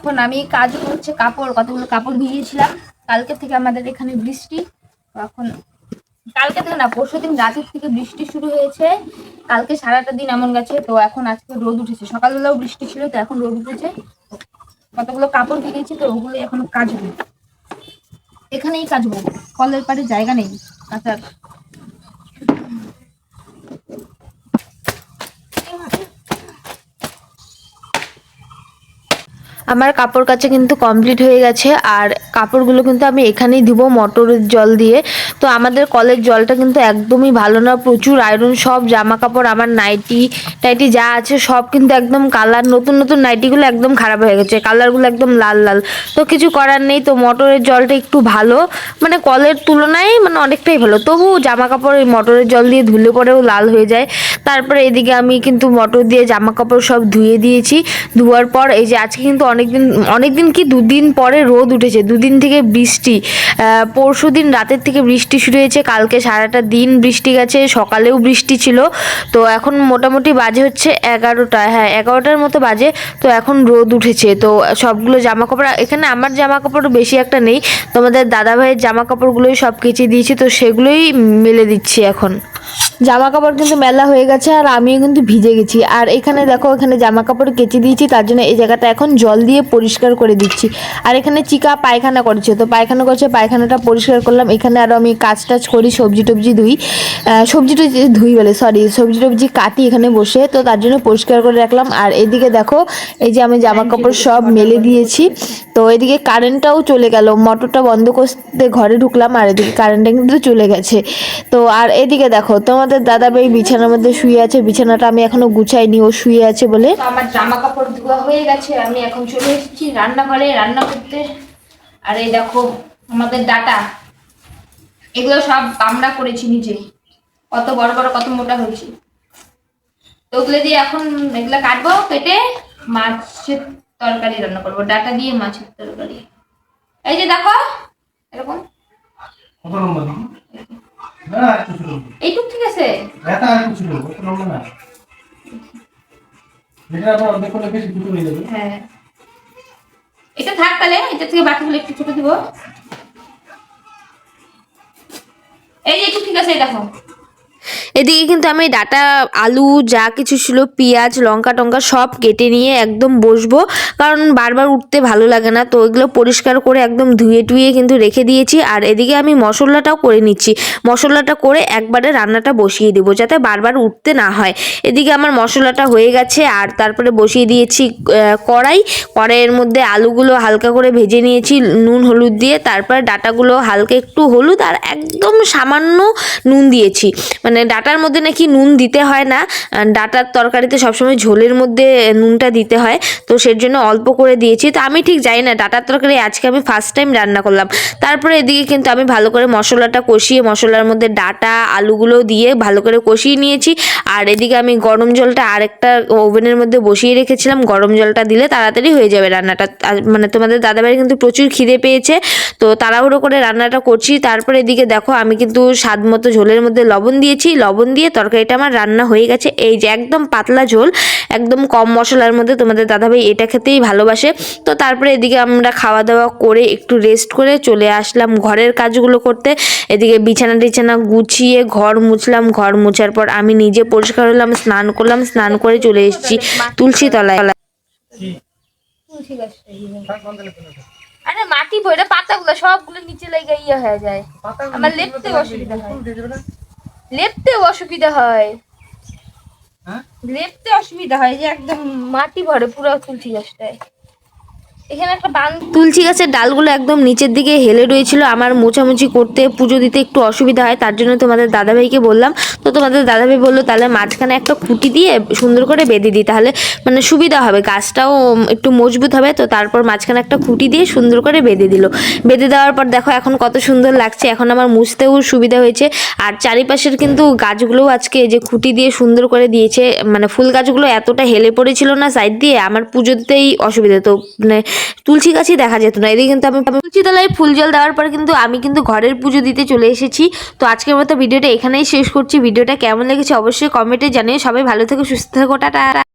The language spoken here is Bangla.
এখন আমি কাজ করছে, কাপড়, কতগুলো কাপড় ভিজিয়েছিলাম। কালকে থেকে আমাদের এখানে বৃষ্টি। এখন কালকে থেকে না, পরশু দিন রাতের থেকে বৃষ্টি শুরু হয়েছে। কালকে সারাটা দিন এমন গেছে, তো এখন আজকে রোদ উঠেছে। সকালবেলাও বৃষ্টি ছিল, তো এখন রোদ উঠেছে। কতগুলো কাপড় ভিজিয়েছি, তো ওগুলো এখন কাচবো এখানেই কাচবো কলের পাড়ে জায়গা নেই। কাচার আমার কাপড় কাচা কিন্তু কমপ্লিট হয়ে গেছে, আর কাপড়গুলো কিন্তু আমি এখানেই ধুবো মটরের জল দিয়ে। তো আমাদের কলের জলটা কিন্তু একদমই ভালো না, প্রচুর আয়রন সব জামা কাপড় আমার নাইটি টাইটি যা আছে সব কিন্তু একদম কালার নতুন নতুন নাইটিগুলো একদম খারাপ হয়ে গেছে কালারগুলো একদম লাল লাল। তো কিছু করার নেই, তো মটরের জলটা একটু ভালো মানে কলের তুলনায় মানে অনেকটাই ভালো তবু জামা কাপড় এই মটরের জল দিয়ে ধুলে পরেও লাল হয়ে যায়। তারপরে এদিকে আমি কিন্তু মটর দিয়ে জামা কাপড় সব ধুয়ে দিয়েছি, ধোয়ার পর এই যে আজকে কিন্তু অনেকদিন অনেকদিন কি দুদিন পরে রোদ উঠেছে, দুদিন থেকে বৃষ্টি পরশু দিন রাতের থেকে বৃষ্টি শুরু হয়েছে, কালকে সারাটা দিন বৃষ্টি গেছে, সকালেও বৃষ্টি ছিল, তো এখন মোটামুটি বাজে হচ্ছে এগারোটা হ্যাঁ এগারোটার মতো বাজে, তো এখন রোদ উঠেছে, তো সবগুলো জামা কাপড় এখানে আমার জামা কাপড় বেশি একটা নেই, তোমাদের দাদা ভাইয়ের জামা কাপড়গুলোই সব কেচে দিয়েছি, তো সেগুলোই মেলে দিচ্ছি এখন। জামা কাপড় কিন্তু মেলা হয়ে গেছে আর আমিও কিন্তু ভিজে গেছি। আর এখানে দেখো, এখানে জামা কাপড় কেচে দিয়েছি, তার জন্য এই জায়গাটা এখন জল দিয়ে পরিষ্কার করে দিচ্ছি। আর এখানে চিকা পায়খানা করেছে, তো পায়খানা করছে, পায়খানাটা পরিষ্কার করলাম। এখানে আরও আমি কাজ টাজ করি, সবজি টবজি ধুই। সবজি টবজি ধুই বলে সরি সবজি টবজি কাটি এখানে বসে, তো তার জন্য পরিষ্কার করে রাখলাম। আর এদিকে দেখো, এই যে আমি জামা কাপড় সব মেলে দিয়েছি, তো এদিকে কারেন্টটাও চলে গেল মোটরটা বন্ধ করতে ঘরে ঢুকলাম, আর এদিকে কারেন্টটা কিন্তু চলে গেছে। তো আর এদিকে দেখো তোমাদের দাদা ভাই বিছানার মধ্যে শুয়ে আছে বিছানাটা আমি এখনও গুছাইনি ও শুয়ে আছে বলে। আমার জামা কাপড় ধোয়া হয়ে গেছে আমি এখন চলে এসেছি রান্নাঘরে রান্না করতে। আর এই দেখো আমাদের ডাটা। এগুলো সব আমরা করেছি নিজে। কত বড় বড় কত মোটা হয়েছে। তো ওগুলো দিয়ে এখন এগুলো কাটবো কেটে মাছের তরকারি রান্না করব। ডাটা দিয়ে মাছের তরকারি। এই যে দেখো এরকম। এইটুক। ঠিক আছে আর কিছু না কত নম্বর না এটা আবার অর্ধেক করলে বেশি দুটো হয়ে যাবে। হ্যাঁ। এটা থাক তাহলে এটা থেকে বাকিগুলো একটু ছোট দিব। এই যে একটু ঠিক আছে দেখো। এদিকে কিন্তু আমি ডাটা, আলু, যা কিছু ছিল, পেঁয়াজ, লঙ্কা টঙ্কা সব কেটে নিয়ে একদম বসবো। কারণ বারবার উঠতে ভালো লাগে না, তো ওইগুলো পরিষ্কার করে একদম ধুয়ে টুয়ে কিন্তু রেখে দিয়েছি। আর এদিকে আমি মশলাটাও করে নিচ্ছি। মশলাটা করে একবারে রান্নাটা বসিয়ে দেবো, যাতে বারবার উঠতে না হয়। এদিকে আমার মশলাটা হয়ে গেছে, আর তারপরে বসিয়ে দিয়েছি কড়াই। কড়াইয়ের মধ্যে আলুগুলো হালকা করে ভেজে নিয়েছি, নুন, হলুদ দিয়ে। তারপরে ডাটাগুলো হালকা একটু হলুদ, আর একদম সামান্য নুন দিয়েছি। মানে ডাটার মধ্যে নাকি নুন দিতে হয় না ডাটার তরকারিতে সবসময় ঝোলের মধ্যে নুনটা দিতে হয়। তো সের জন্য অল্প করে দিয়েছি। তো আমি ঠিক জানি না, ডাটার তরকারি আজকে আমি ফার্স্ট টাইম রান্না করলাম। তারপরে এদিকে কিন্তু আমি ভালো করে মশলাটা কষিয়ে, মশলার মধ্যে ডাটা, আলুগুলো দিয়ে ভালো করে কষিয়ে নিয়েছি। আর এদিকে আমি গরম জলটা আরেকটা ওভেনের মধ্যে বসিয়ে রেখেছিলাম। গরম জলটা দিলে তাড়াতাড়ি হয়ে যাবে রান্নাটা। মানে তোমাদের দাদাবাড়ি কিন্তু প্রচুর খিদে পেয়েছে। তো তাড়াহুড়ো করে রান্নাটা করছি। তারপরে এদিকে দেখো আমি কিন্তু স্বাদ মতো ঝোলের মধ্যে লবণ দিয়েছি। লবণ দিয়ে তরকারিটা আমার রান্না হয়ে গেছে। এই যে একদম পাতলা ঝোল, একদম কম মশলার মধ্যে তোমাদের দাদাভাই এটা খেতেই ভালোবাসে। তো তারপরে এদিকে আমরা খাওয়া দাওয়া করে একটু রেস্ট করে চলে আসলাম ঘরের কাজগুলো করতে। এদিকে বিছানা টিছানা গুছিয়ে ঘর মুছলাম। ঘর মুছার পর আমি নিজে পরিষ্কার হলাম, স্নান করলাম, স্নান করে চলে এসেছি তুলসী তলায় আরে মাটি ভরে পাতাগুলো সবগুলো নিচে লেগে ইয়ে হয়ে যায়। আমার লেপতে অসুবিধা হয়। লেপতে অসুবিধা হয়। হ্যাঁ? লেপতে অসুবিধা হয় যে একদম মাটি ভরে পুরো তুলসী গাছটায়। এখানে একটা বান তুলসী গাছের ডালগুলো একদম নিচের দিকে হেলে রয়েছিল। আমার মোছামুছি করতে পুজো দিতে একটু অসুবিধা হয় তার জন্য তোমাদের দাদাভাইকে বললাম। তোমাদের দাদাভাই বলল, তাহলে মাঝখানে একটা খুঁটি দিয়ে সুন্দর করে বেঁধে দিই, তাহলে মানে সুবিধা হবে, গাছটাও একটু মজবুত হবে। তো তারপর মাঝখানে একটা খুঁটি দিয়ে সুন্দর করে বেঁধে দিল। বেঁধে দেওয়ার পর দেখো এখন কত সুন্দর লাগছে, এখন আমার মুছতেও সুবিধা হয়েছে। আর চারিপাশের কিন্তু গাছগুলোও আজকে যে খুঁটি দিয়ে সুন্দর করে দিয়েছে মানে ফুল গাছগুলো এতটা হেলে পড়েছিল না সাইড দিয়ে, আমার পুজো দিতেই অসুবিধা, তো মানে তুলসী গাছই দেখা যেত না। এদিকে কিন্তু আমি তুলসী তলায় ফুল জল দেওয়ার পর কিন্তু আমি কিন্তু ঘরের পুজো দিতে চলে এসেছি। তো আজকের মতো ভিডিওটা এখানেই শেষ করছি। ভিডিওটা কেমন লেগেছে অবশ্যই কমেন্টে জানিয়ে সবাই ভালো থেকে সুস্থ থেকো টাটা।